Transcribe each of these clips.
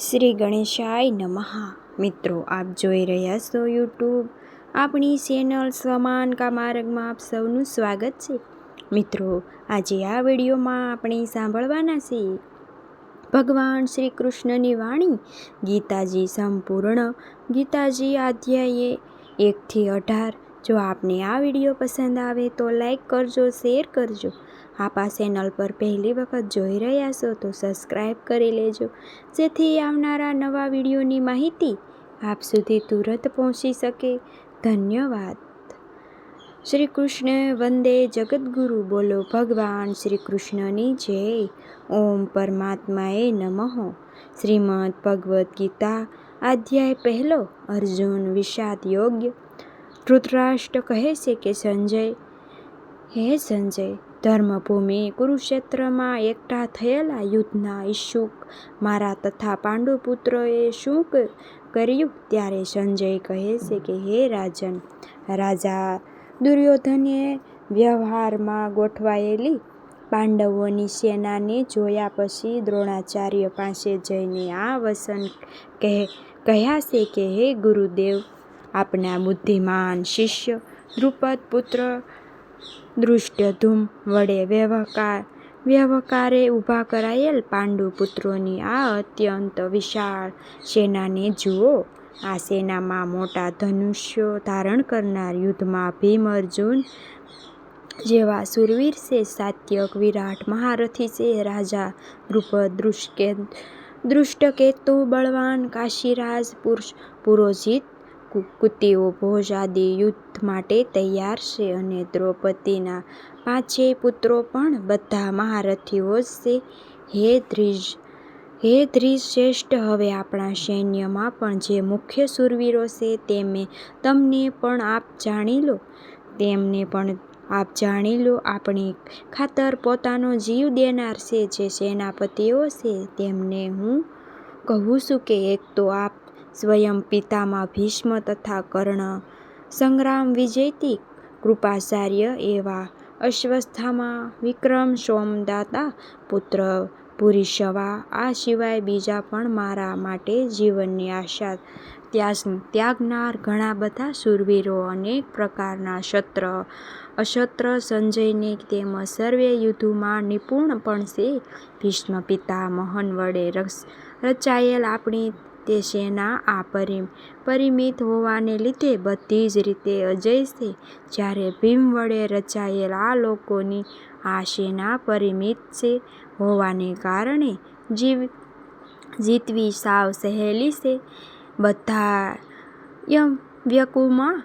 શ્રી ગણેશાય નમઃ. મિત્રો, આપ જોઈ રહ્યા છો યુટ્યુબ આપણી ચેનલ સમાન કા માર્ગમાં આપ સૌનું સ્વાગત છે. મિત્રો, આજે આ વિડીયોમાં આપણે સાંભળવાના છીએ ભગવાન શ્રી કૃષ્ણની વાણી. ગીતાજી સંપૂર્ણ. ગીતાજી અધ્યાયે એકથી અઢાર. જો આપને આ વીડિયો પસંદ આવે તો લાઈક કરજો, શેર કરજો. આપ ચેનલ પર પહેલી વખત જોઈ રહ્યા છો તો સબસ્ક્રાઈબ કરી લેજો. જેથી આવનારા નવા વિડીયોની માહિતી આપ સુધી તુરંત પહોંચી શકે. ધન્યવાદ. શ્રી કૃષ્ણ વંદે જગદગુરુ બોલો ભગવાન શ્રી કૃષ્ણની જય. ઓમ પરમાત્માએ નમઃ. શ્રીમદ ભગવદ્ ગીતા અધ્યાય પહેલો, અર્જુન વિષાદ યોગ્ય. ધૃતરાષ્ટ્ર કહે છે કે સંજય. હે સંજય ધર્મભૂમિ, કુરુક્ષેત્રમાં એકઠા થયેલા યુદ્ધના ઈચ્છુક. મારા તથા પાંડુપુત્રોએ શું કર્યું? ત્યારે સંજય કહે છે કે, હે રાજન, રાજા દુર્યોધને વ્યવહારમાં ગોઠવાયેલી પાંડવોની સેનાને જોયા પછી દ્રોણાચાર્ય પાસે જઈને આ વસન કહે, કહ્યા છે કે, હે ગુરુદેવ, આપના બુદ્ધિમાન શિષ્ય દ્રુપદ પુત્ર દૃષ્ટધૂમ વડે વ્યવહાર, વ્યવહારે ઊભા કરાયેલ પાંડુપુત્રોની આ અત્યંત વિશાળ સેનાને જુઓ. આ સેનામાં મોટા ધનુષ્યો ધારણ કરનાર યુદ્ધમાં ભીમ અર્જુન જેવા સુરવીર છે, સાત્યક વિરાટ મહારથી છે, રાજા દ્રુપદ દૃષ્કે દૃષ્ટકેતુ બળવાન કાશીરાજ પુરુષ પુરોહિત કુતિઓ ભોજ આદિ યુદ્ધ માટે તૈયાર છે અને દ્રૌપદીના પાંચેય પુત્રો પણ બધા મહારથીઓ જ છે. હે ધ્રીજ હે ધ્રીજ શ્રેષ્ઠ, હવે આપણા સૈન્યમાં પણ જે મુખ્ય શૂરવીરો છે તેમે તમને પણ આપ જાણી લો. તેમને પણ આપ જાણી લો, આપણી ખાતર પોતાનો જીવ દેનાર છે, જે સેનાપતિઓ છે. તેમને હું કહું છું કે એક તો આપ સ્વયં પિતામાં ભીષ્મ તથા કર્ણ. સંગ્રામ વિજેતી કૃપાચાર્ય એવા અશ્વસ્થામાં વિક્રમ સોમદાતા પુત્ર પુરીશવા. આ સિવાય બીજા પણ મારા માટે જીવનની આશા ત્યાગ ત્યાગનાર ઘણા બધા શૂરવીરો અનેક પ્રકારના ક્ષત્ર અશત્ર સંજયને તેમજ સર્વે યુદ્ધમાં નિપુણ પણ છે. ભીષ્મ પિતા મહન વડે રચાયેલ આપણી તે સેના આ પરિ પરિમિત હોવાને લીધે બધી જ રીતે અજય છે. જ્યારે ભીમ વડે રચાયેલ આ લોકોની આ સેના પરિમિત છે હોવાને કારણે જીવ, જીતવી સાવ સહેલી છે. બધા વ્યકુમાં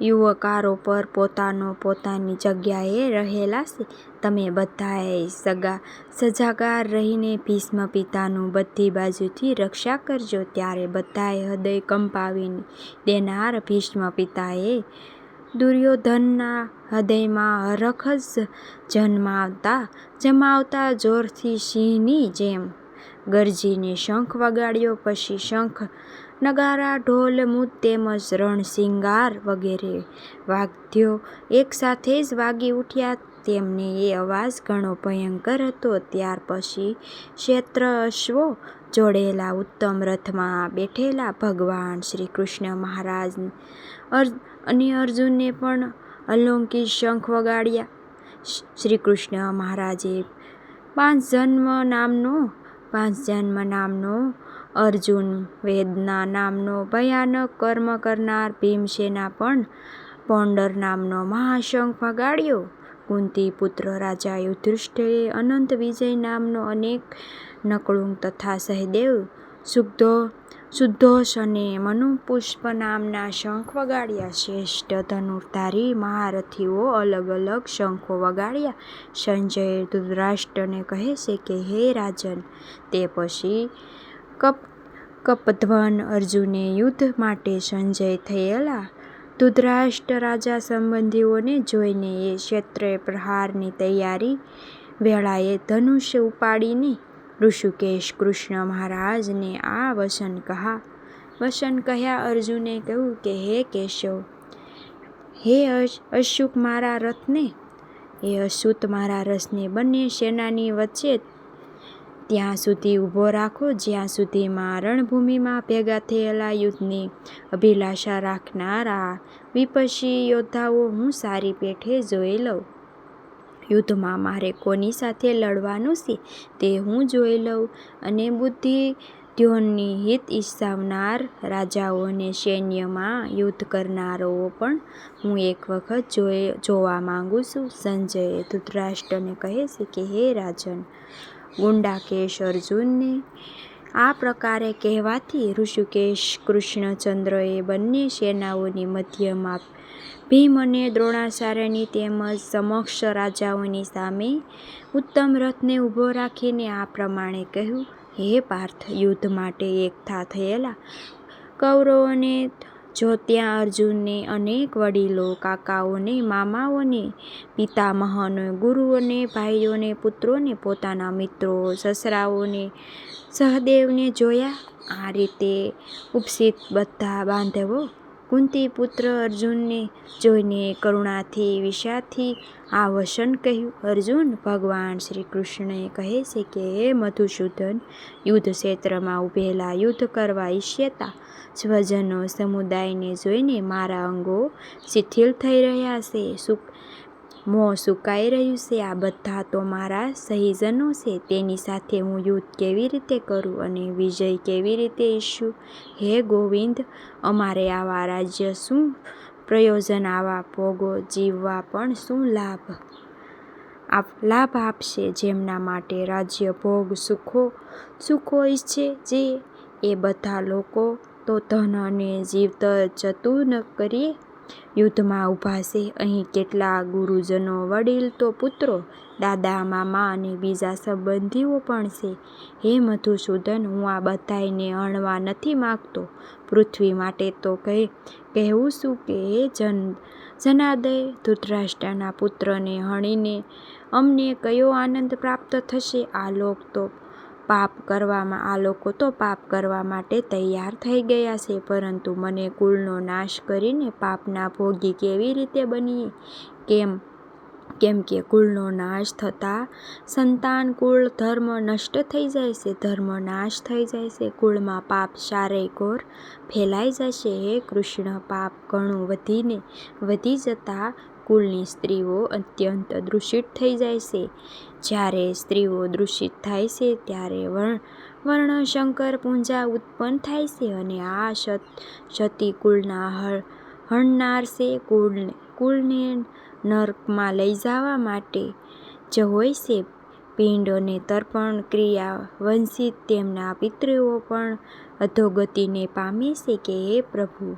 યુવકારો પર પોતાનો પોતાની જગ્યાએ રહેલા છે. તમે બધાએ સગા સજાગાર રહીને ભીષ્મ પિતાનું બધી બાજુથી રક્ષા કરજો. ત્યારે બધાએ હૃદય કંપાવીને દેનાર ભીષ્મ પિતાએ દુર્યોધનના હૃદયમાં હરખ જન્માવતા, જમાવતા જોરથી સિંહની જેમ ગરજીને શંખ વગાડ્યો. પછી શંખ, નગારા, ઢોલ, મૂત તેમજ રણસિંગાર વગેરે વાદ્યો એકસાથે જ વાગી ઉઠ્યા તેમને એ અવાજ ઘણો ભયંકર હતો. ત્યાર પછી ક્ષેત્ર અશ્વો જોડેલા ઉત્તમ રથમાં બેઠેલા ભગવાન શ્રી કૃષ્ણ મહારાજ અને અર્જુને પણ અલૌકિક શંખ વગાડ્યા. શ્રી કૃષ્ણ મહારાજે પાંચ જન્મ નામનો, પાંચ જન્મ નામનો અર્જુન વેદના નામનો ભયાનક કર્મ કરનાર ભીમસેના પણ પૌંડર નામનો મહાશંખ વગાડ્યો. કુંતી પુત્ર રાજા યુધિષ્ઠિરે અનંત વિજય નામનો અનેક નકળું તથા સહદેવ શુદ્ધો શુદ્ધોષ અને મનુપુષ્પ નામના શંખ વગાડ્યા. શ્રેષ્ઠ ધનુર્ધારી મહારથીઓ અલગ અલગ શંખો વગાડ્યા. સંજય ધૃતરાષ્ટ્રને કહે છે કે, હે રાજન, તે પછી કપ, કપધ્વન અર્જુને યુદ્ધ માટે સંજય થયેલા ધૃતરાષ્ટ્ર રાજા સંબંધીઓને જોઈને એ ક્ષેત્રે પ્રહારની તૈયારી વેળાએ ધનુષ્ય ઉપાડીને ઋષિકેશ કૃષ્ણ મહારાજને આ વસન કહા. વસન કહ્યા અર્જુને કહ્યું કે, હે કેશવ, હે અશુક મારા રથને એ અશુત મારા રસને બંને સેનાની વચ્ચે ત્યાં સુધી ઊભો રાખો, જ્યાં સુધીમાં રણભૂમિમાં ભેગા થયેલા યુદ્ધની અભિલાષા રાખનારા વિપક્ષી યોદ્ધાઓ હું સારી પેઠે જોઈ લઉં. યુદ્ધમાં મારે કોની સાથે લડવાનું છે તે હું જોઈ લઉં અને બુદ્ધિ ધ્યોનની હિત ઈચ્છાવનાર રાજાઓને સૈન્યમાં યુદ્ધ કરનારો પણ હું એક વખત જોઈ, જોવા માગું છું. સંજયે ધૃતરાષ્ટ્રને કહે છે કે, હે રાજન ગુંડાકેશ અર્જુનને. આ પ્રકારે કહેવાથી ઋષિકેશ કૃષ્ણચંદ્રએ બંને સેનાઓની મધ્યમાં ભીમ અને દ્રોણાચાર્યની તેમજ સમક્ષ રાજાઓની સામે ઉત્તમ રથને ઊભો રાખીને આ પ્રમાણે કહ્યું, હે પાર્થ, યુદ્ધ માટે એકઠા થયેલા કૌરવોને જો ત્યાં અર્જુનને અનેક વડીલો, કાકાઓને, મામાઓને, પિતામહને, ગુરુઓને, ભાઈઓને, પુત્રોને, પોતાના મિત્રો, સસરાઓને, સહદેવને જોયા, આ રીતે ઉપસ્થિત બધા બાંધવો, કુંતી પુત્ર અર્જુનને જોઈને કરુણાથી વિષાથી આ વસન કહ્યું, અર્જુન, ભગવાન શ્રી કૃષ્ણએ કહે છે કે હે મધુસૂદન યુદ્ધ ક્ષેત્રમાં ઊભેલા યુદ્ધ કરવા ઈચ્છતા સ્વજનો સમુદાયને જોઈને મારા અંગો શિથિલ થઈ રહ્યા છે. સુખ મોં સુકાઈ રહ્યું છે. આ બધા તો મારા સહીજનો છે. તેની સાથે હું યુદ્ધ કેવી રીતે કરું અને વિજય કેવી રીતે ઈચ્છું? હે ગોવિંદ, અમારે આવા રાજ્ય શું પ્રયોજન, આવા ભોગો જીવવા પણ શું લાભ આપ, લાભ આપશે? જેમના માટે રાજ્ય ભોગ સુખો સુખો ઈચ્છે, જે એ બધા લોકો તો ધન અને જીવત જતું ન કરીએ યુદ્ધમાં ઊભા છે. અહીં કેટલા ગુરુજનો વડીલ તો પુત્રો, દાદા, મામા અને બીજા સંબંધીઓ પણ છે. હે મધુસૂદન, હું આ બધાઈને અણવા નથી માગતો. પૃથ્વી માટે તો કહે, કહેવું શું કે હે જન, જનાદય, ધૃતરાષ્ટ્રના પુત્રને હણીને અમને કયો આનંદ પ્રાપ્ત થશે? આ લોક તો પાપ કરવામાં, આ લોકો તો પાપ કરવા માટે તૈયાર થઈ ગયા છે, પરંતુ મને કુળનો નાશ કરીને પાપના ભોગી કેવી રીતે બનીએ? કેમ? કેમ કે કુળનો નાશ થતાં સંતાન, કુળ, ધર્મ નષ્ટ થઈ જાય છે, ધર્મ નાશ થઈ જાય છે, કુળમાં પાપ ચારેય કોર ફેલાઈ જશે. હે કૃષ્ણ, પાપ ઘણું વધીને વધી જતાં કુળની સ્ત્રીઓ અત્યંત દૂષિત થઈ જાય છે. જ્યારે સ્ત્રીઓ દૂષિત થાય છે, ત્યારે વર્ણ, વર્ણશંકર પૂંજા ઉત્પન્ન થાય છે અને આ સત સતી કુળના હળ હણનાર છે. કુળને કુળને નર્કમાં લઈ જવા માટે જ હોય છે. પિંડ અને તર્પણ ક્રિયા વંશિત તેમના પિતૃઓ પણ અધોગતિને પામે છે કે હે પ્રભુ,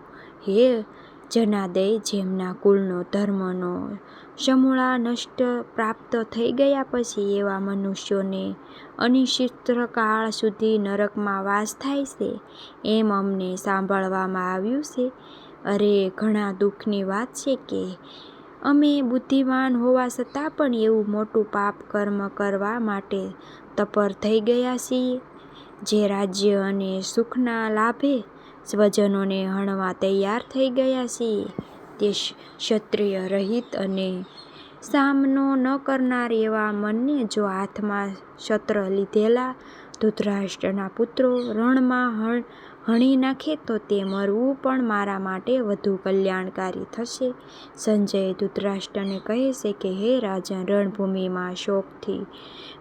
હે જનાદય જેમના કુળનો, ધર્મનો સમૂળા નષ્ટ પ્રાપ્ત થઈ ગયા પછી એવા મનુષ્યોને અનિશ્ચિતકાળ સુધી નરકમાં વાસ થાય છે. એમ અમને સાંભળવામાં આવ્યું છે. અરે, ઘણા દુઃખની વાત છે કે અમે બુદ્ધિમાન હોવા છતાં પણ એવું મોટું પાપ કર્મ કરવા માટે તપર થઈ ગયા છીએ. જે રાજ્ય અને સુખના લાભે સ્વજનોને હણવા તૈયાર થઈ ગયા છીએ. તે ક્ષત્રિય રહિત અને સામનો ન કરનાર એવા મનને જો હાથમાં શસ્ત્ર લીધેલા ધૃતરાષ્ટ્રના પુત્રો રણમાં હણ, હણી નાખે તો તે મરવું પણ મારા માટે વધુ કલ્યાણકારી થશે. સંજય ધૃતરાષ્ટ્રને કહે છે કે, હે રાજન રણભૂમિમાં શોકથી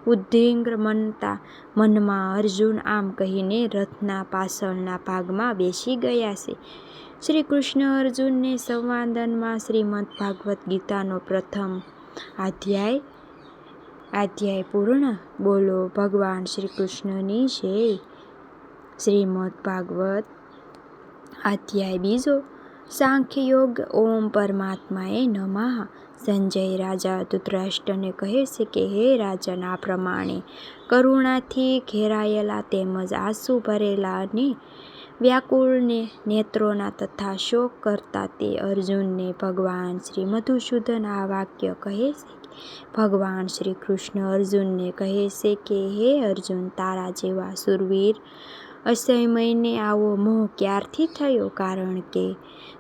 ઉદ્વિગ્ન મનતા મનમાં અર્જુન આમ કહીને રથના પાછળના ભાગમાં બેસી ગયા છે. શ્રી કૃષ્ણ અર્જુનને સંવાદનમાં શ્રીમદ ભાગવદ્ ગીતાનો પ્રથમ અધ્યાય અધ્યાય પૂર્ણ. બોલો, ભગવાન શ્રી કૃષ્ણની જય શ્રીમદ ભાગવત અધ્યાય બીજો. સાંખ્યયોગ ઓમ પરમાત્માએ નમઃ. સંજય રાજા ધૃતરાષ્ટ્રને કહે છે કે, હે રાજાના પ્રમાણે કરુણાથી ઘેરાયેલા તેમજ આંસુ ભરેલા અને વ્યાકુળને નેત્રોના તથા શોક કરતા તે અર્જુનને ભગવાન શ્રી મધુસૂદન આ વાક્ય કહે છે. ભગવાન શ્રી કૃષ્ણ અર્જુનને કહે છે કે, હે અર્જુન, તારા જેવા સુરવીર અસમયને આવો મોહ ક્યારથી થયો? કારણ કે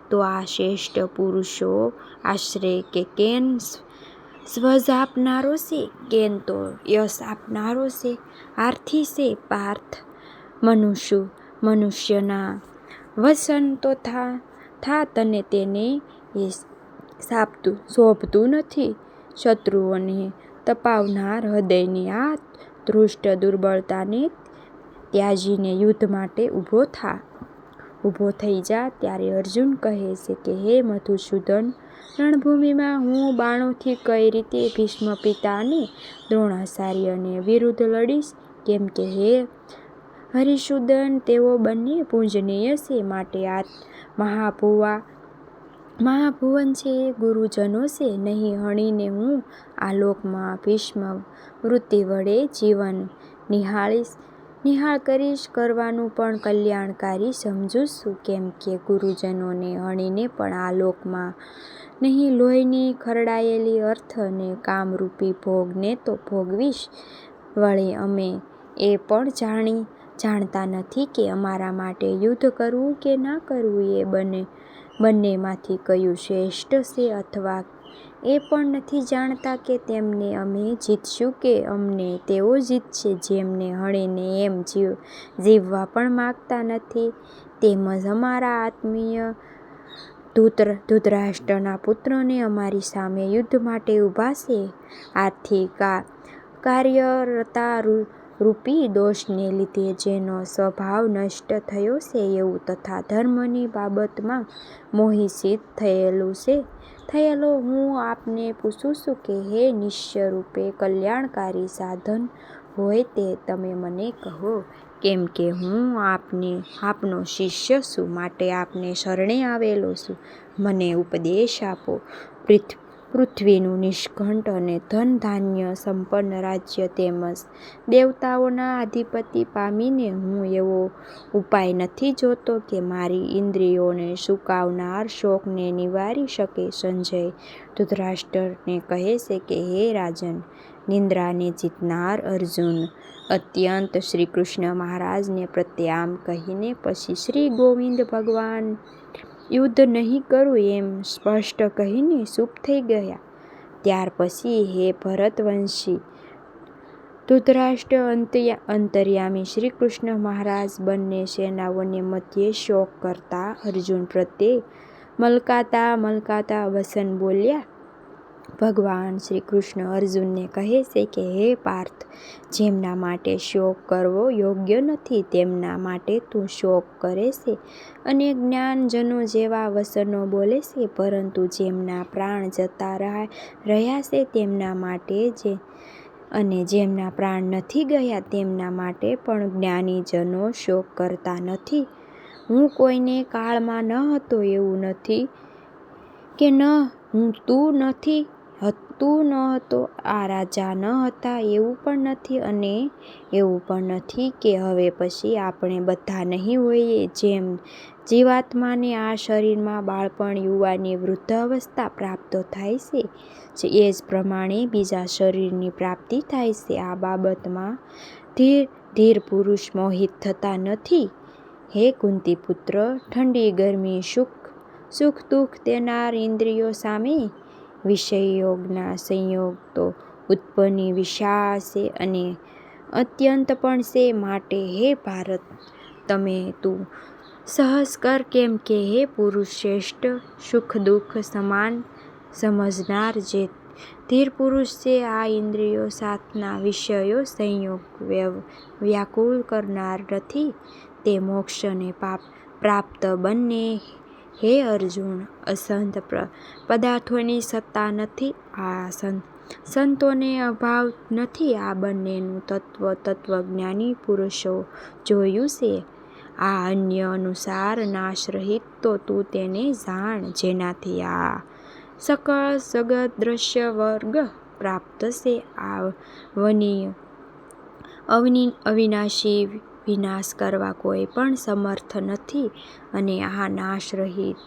તો આ શ્રેષ્ઠ પુરુષો આશરે કે કેન સ્વજ આપનારો છે, કેન તો યશ આપનારો છે. આર્થી છે પાર્થ, મનુષ્ય, મનુષ્યના વસન તો થા થા તને તેને એ સાપતું, શોભતું નથી. શત્રુઓને તપાવનાર હૃદયની આ ધૃષ્ટ દુર્બળતાને ત્યાજીને યુદ્ધ માટે ઊભો થા. ઊભો થઈ જા ત્યારે અર્જુન કહે છે કે, હે મધુસૂદન, રણભૂમિમાં હું બાણોથી કઈ રીતે ભીષ્મ પિતાને દ્રોણાચાર્યને વિરુદ્ધ લડીશ? કેમ કે હે હરિસૂદન, તેઓ બંને પૂજનીય છે. માટે આ મહાભુવા મહાભુવન છે ગુરુજનો છે, નહીં હણીને હું આ લોકમાં ભીષ્મ વૃત્તિ વડે જીવન નિહાળીશ. નિહાળ કરીશ, કરવાનું પણ કલ્યાણકારી સમજું છું. કેમ કે ગુરુજનોને હણીને પણ આ લોકમાં નહીં લોહીની ખરડાયેલી અર્થ અને કામરૂપી ભોગને તો ભોગવીશ. વળે અમે એ પણ જાણી, જાણતા નથી કે અમારા માટે યુદ્ધ કરવું કે ના કરવું એ બંને બંનેમાંથી કયું શ્રેષ્ઠ છે અથવા એ પણ નથી જાણતા કે તેમને અમે જીતશું કે અમને તેઓ જીતશે જેમને હણીને એમ જીવ જીવવા પણ માગતા નથી. તેમજ અમારા આત્મીય ધૂત્ર, ધૃતરાષ્ટ્રના પુત્રોને અમારી સામે યુદ્ધ માટે ઊભા છે. આથી કાર્યરતા રૂપી દોષને લીધે જેનો સ્વભાવ નષ્ટ થયો છે એવું તથા ધર્મની બાબતમાં મોહિત થયેલું છે. થયેલો હું આપને પૂછું છું કે હે નિશ્ચયરૂપે કલ્યાણકારી સાધન હોય તે તમે મને કહો, કેમ કે હું આપને, આપનો શિષ્ય છું, માટે આપને શરણે આવેલો છું. મને ઉપદેશ આપો પૃથ્વીનું નિષ્કંઠ અને ધન ધાન્ય સંપન્ન રાજ્ય તેમજ દેવતાઓના આધિપતિ પામીને હું એવો ઉપાય નથી જોતો કે મારી ઇન્દ્રિયોને સુકાવનાર શોકને નિવારી શકે સંજય. ધૃતરાષ્ટ્રને કહે છે કે, હે રાજન, નિંદ્રાને જીતનાર અર્જુન, અત્યંત શ્રીકૃષ્ણ મહારાજને પ્રત્યામ કહીને પછી શ્રી ગોવિંદ ભગવાન યુદ્ધ નહીં કરું એમ સ્પષ્ટ કહીને ચૂપ થઈ ગયા. ત્યાર પછી હે ભરતવંશી, ધૃતરાષ્ટ્ર અંતર્યામી શ્રી કૃષ્ણ મહારાજ બંને સેનાઓને મધ્યે શોક કરતા અર્જુન પ્રત્યે મલકાતા મલકાતા વસન બોલ્યા ભગવાન શ્રી કૃષ્ણ અર્જુનને કહે છે કે, હે પાર્થ, જેમના માટે શોક કરવો યોગ્ય નથી, તેમના માટે તું શોક કરે છે અને જ્ઞાનજનો જેવા વસનો બોલે છે, પરંતુ જેમના પ્રાણ જતા રહ્યા છે, તેમના માટે જે અને જેમના પ્રાણ નથી ગયા, તેમના માટે પણ જ્ઞાનીજનો શોક કરતા નથી. હું કોઈને કાળમાં ન હતો, એવું નથી કે ન, હું તું નથી. તું ન હતો, આ રાજા ન હતા એવું પણ નથી અને એવું પણ નથી કે હવે પછી આપણે બધા નહીં હોઈએ. જેમ જીવાત્માને આ શરીરમાં બાળપણ, યુવાની વૃદ્ધ અવસ્થા પ્રાપ્ત થાય છે એ જ પ્રમાણે બીજા શરીરની પ્રાપ્તિ થાય છે. આ બાબતમાં ધીર ધીર પુરુષ મોહિત થતા નથી. હે કુંતીપુત્ર, ઠંડી, ગરમી, સુખ સુખ, દુઃખ દેનાર ઇન્દ્રિયો સામે વિષયયોગના સંયોગ તો ઉત્પન્ની વિશાસે અને અત્યંત પણ છે માટે હે ભારત, તમે તું સહસ કર કેમ કે હે પુરુષ શ્રેષ્ઠ, સુખ દુઃખ સમાન સમજનાર જે ધીર પુરુષ છે, આ ઇન્દ્રિયો સાથના વિષયો સંયોગ વ્યાકુળ કરનાર નથી, તે મોક્ષને પાપ પ્રાપ્ત બંને હે અર્જુન, અસંત પદાર્થોની સત્તા નથી આ સંત. સંતોને અભાવ નથી આ બંનેનું તત્વ, તત્વજ્ઞાની પુરુષો જોયું છે. આ અન્ય અનુસાર નાશ રહિત તો તું તેને જાણ જેનાથી આ સકળ જગત દ્રશ્ય વર્ગ પ્રાપ્ત છે. આ વનીય અવિનાશી વિનાશ કરવા કોઈ પણ સમર્થ નથી અને આ નાશરહિત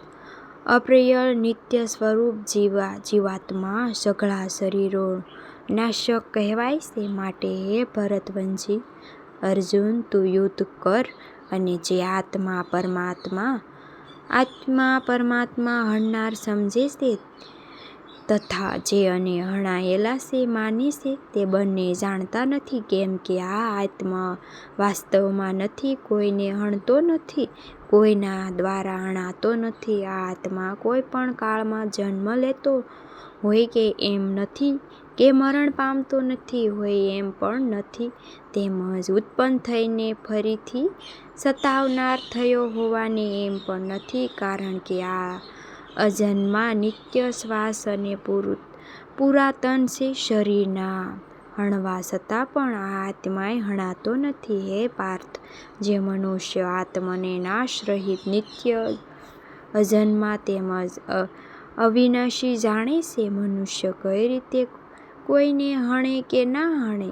અપ્રિય નિત્ય સ્વરૂપ જીવા, જીવાત્મા સઘળા શરીરો નાશક કહેવાય છે. માટે હે ભરતવંશી, અર્જુન તું યુદ્ધ કર અને જે આત્મા પરમાત્મા આત્મા પરમાત્મા હણનાર સમજે છે તથા જે અને હણાયેલા છે, માને છે, તે બંને જાણતા નથી કેમ કે આ આત્મા વાસ્તવમાં નથી, કોઈને હણતો નથી, કોઈના દ્વારા હણાતો નથી. આ આત્મા કોઈ પણ કાળમાં જન્મ લેતો હોય કે એમ નથી કે મરણ પામતો નથી, હોય એમ પણ નથી. તેમજ ઉત્પન્ન થઈને ફરીથી સતાવનાર થયો હોવાની એમ પણ નથી, કારણ કે આ અજન્મા, નિત્ય શ્વાસ અને પુરાતન છે શરીરના. હણવા છતાં પણ આત્માએ હણાતો નથી, હે પાર્થ. જે મનુષ્ય આત્મને નાશ રહિત નિત્ય અજન્મા તેમજ અવિનાશી જાણે છે, મનુષ્ય કઈ રીતે કોઈને હણે કે ના હણે?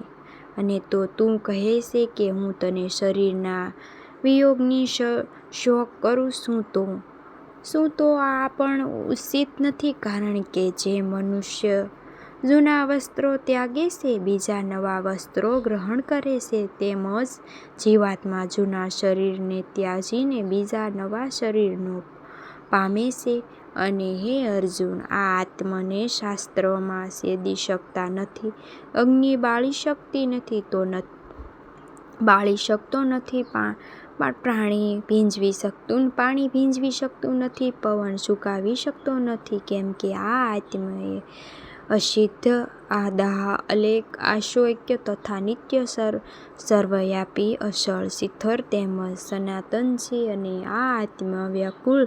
અને તો તું કહે છે કે હું તને શરીરના વિયોગની શોક કરું છું તો શું તો આ પણ ઉચિત નથી કારણ કે જે મનુષ્ય જૂના વસ્ત્રો ત્યાગે છે, બીજા નવા વસ્ત્રો ગ્રહણ કરે છે, તેમજ જીવાત્મા જૂના શરીરને ત્યાજીને બીજા નવા શરીરનો પામે છે. અને હે અર્જુન, આ આત્મને શાસ્ત્રમાં સેદી શકતા નથી, અગ્નિ બાળી શકતી નથી તો બાળી શકતો નથી પ્રાણી ભીંજવી શકતું પાણી ભીંજવી શકતું નથી, પવન સુકાવી શકતો નથી, કેમ કે આ આત્માએ અસિદ્ધ આદાહ અલેખ આશોક્ય તથા નિત્ય સર્વવ્યાપી અસળ શિથર તેમજ સનાતન છે અને આ આત્મા વ્યાકુળ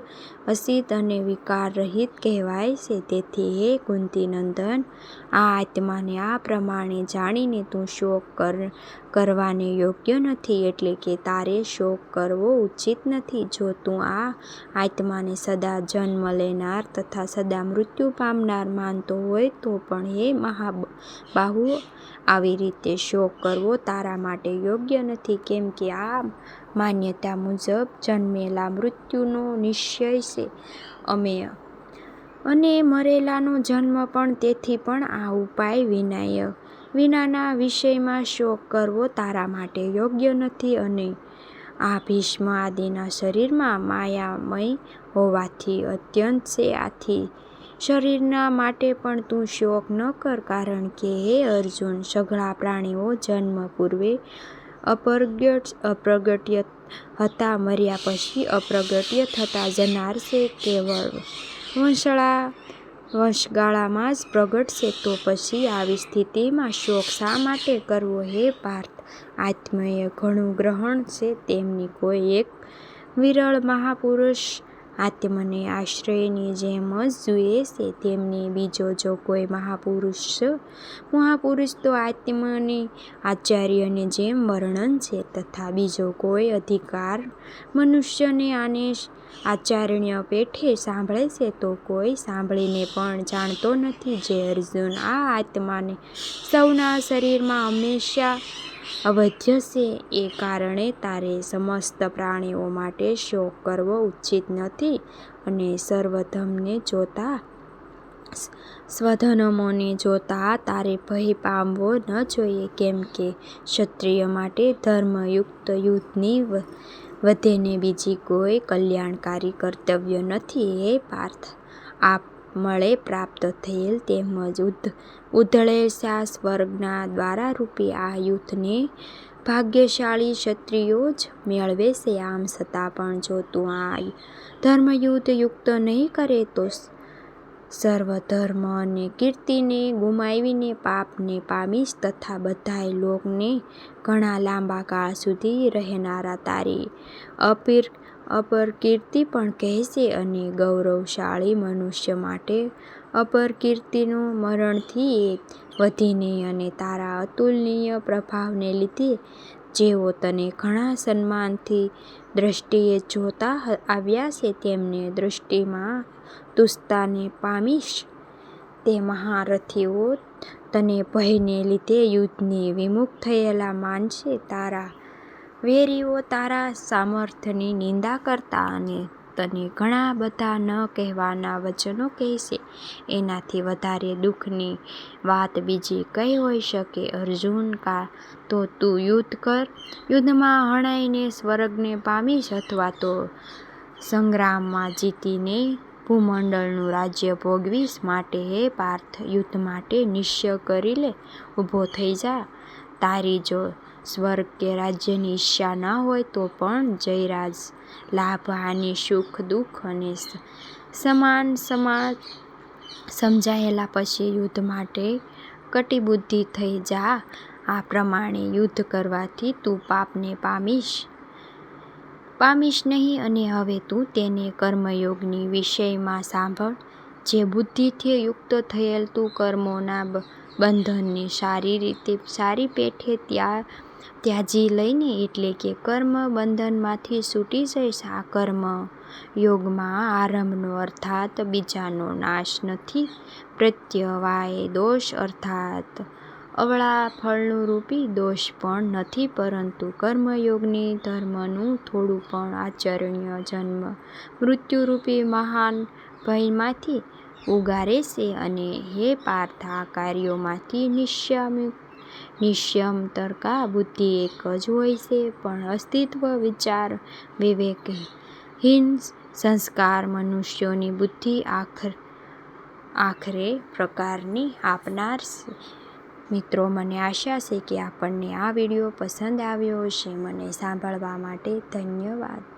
અસિદ્ધ અને વિકાર રહિત કહેવાય છે. તેથી હે કુંતી નંદન આ આત્માને આ પ્રમાણે જાણીને તું શોક કરવાને યોગ્ય નથી એટલે કે તારે શોક કરવો ઉચિત નથી. જો તું આ આત્માને સદા જન્મ લેનાર તથા સદા મૃત્યુ પામનાર માનતો હોય તો પણ હે મહાબાહુ, આવી રીતે શોક કરવો તારા માટે યોગ્ય નથી. કેમ કે આ માન્યતા મુજબ જન્મેલા મૃત્યુનો નિશ્ચય છે. અમે અને મરેલાનો જન્મ પણ તેથી પણ આ ઉપાય વિનાના વિષયમાં શોક કરવો તારા માટે યોગ્ય નથી અને આ ભીષ્મ આદિના શરીરમાં માયામય હોવાથી અત્યંત છે આથી શરીરના માટે પણ તું શોક ન કર કારણ કે હે અર્જુન, સઘળા પ્રાણીઓ જન્મ પૂર્વે અપ્રગટ્ય હતા, મર્યા પછી અપ્રગટ્ય થતા જનાર છે. કેવળ વંશગાળામાં જ પ્રગટશે તો પછી આવી સ્થિતિમાં શોક શા માટે કરવો હે પાર્થ? આત્મએ ઘણું ગ્રહણ છે, તેમની કોઈ એક વિરળ મહાપુરુષ આત્મને આશ્રયની જેમ જ જુએ છે, તેમની બીજો જો કોઈ મહાપુરુષ મહાપુરુષ તો આત્મની આચાર્યને જેમ વર્ણન છે, તથા બીજો કોઈ અધિકાર મનુષ્યને આને આચાર્ય પેઠે સાંભળે છે તો કોઈ સાંભળીને પણ જાણતો નથી જે અર્જુન આ આત્માને સૌના શરીરમાં હંમેશા અવધ્ય છે. એ કારણે તારે સમસ્ત પ્રાણીઓ માટે શોક કરવો ઉચિત નથી અને સર્વધમને જોતા, સ્વધનમોને જોતા તારે ભય પામવો ન જોઈએ. કેમ કે ક્ષત્રિય માટે ધર્મયુક્ત યુદ્ધની વધેને બીજી કોઈ કલ્યાણકારી કર્તવ્ય નથી, હે પાર્થ. આપમળે પ્રાપ્ત થયેલ તેમજ ઉધળેલા સ્વર્ગના દ્વારરૂપી આ યુદ્ધને ભાગ્યશાળી ક્ષત્રિયો જ મેળવે છે. આમ છતાં પણ જો તું આ ધર્મયુદ્ધ યુક્ત નહીં કરે તો સર્વધર્મ અને કીર્તિને ગુમાવીને પાપને પામીશ તથા બધાય લોકને ઘણા લાંબા કાળ સુધી રહેનારા તારી. અપીર અપરકીર્તિ પણ કહેશે અને ગૌરવશાળી મનુષ્ય માટે અપરકીર્તિનું મરણથી વધીને અને તારા અતુલનીય પ્રભાવને લીધે જેઓ તને ઘણા સન્માનની દ્રષ્ટિએ જોતા આવ્યા છે તેમની દૃષ્ટિમાં તુસ્તાને પામીશ. તે મહારથીઓ તને ભયને લીધે યુદ્ધથી વિમુખ થયેલા માનશે તારા વેરીઓ તારા સામર્થ્યની નિંદા કરતા અને તને ઘણા બધા ન કહેવાના વચનો કહેશે એનાથી વધારે દુઃખની વાત બીજી કઈ હોઈ શકે? અર્જુન કા, તો તું યુદ્ધ કર. યુદ્ધમાં હણાઈને સ્વર્ગને પામીશ અથવા તો સંગ્રામમાં જીતીને ભૂમંડળનું રાજ્ય ભોગવીશ માટે હે પાર્થ, યુદ્ધ માટે નિશ્ચય કરી લે. ઊભો થઈ જા. તારી જો સ્વર્ગ કે રાજ્યની ઈચ્છા ન હોય તો પણ જયરાજ લાભ હાનિ સુખ, દુઃખ અને સમાન સમાન સમજાયેલા પછી યુદ્ધ માટે કટિબુદ્ધિ થઈ જા. આ પ્રમાણે યુદ્ધ કરવાથી તું પાપને પામીશ. પામીશ નહીં અને હવે તું તેને કર્મયોગની વિષયમાં સાંભળ. જે બુદ્ધિથી યુક્ત થયેલ તું કર્મોના બંધનને સારી રીતે, સારી પેઠે ત્યાજી લઈને એટલે કે કર્મ બંધનમાંથી છૂટી જઈશ આ કર્મ. યોગમાં આરંભનો અર્થાત બીજાનો નાશ નથી પ્રત્યવાય દોષ અર્થાત. અવળા ફળનું રૂપી દોષ પણ નથી, પરંતુ કર્મયોગની ધર્મનું થોડું પણ આચરણીય જન્મ. મૃત્યુરૂપી મહાન ભયમાંથી ઉગારે છે અને હે પાર્થ આ કાર્યોમાંથી નિશ્યમતરકા બુદ્ધિ એક જ હોય છે, પણ અસ્તિત્વ, વિચાર, વિવેક હિન સંસ્કાર મનુષ્યોની બુદ્ધિ આખર, આખરે પ્રકારની આપનાર મિત્રો, મને આશા છે કે આપણને આ વીડિયો પસંદ આવ્યો હશે. મને સાંભળવા માટે ધન્યવાદ.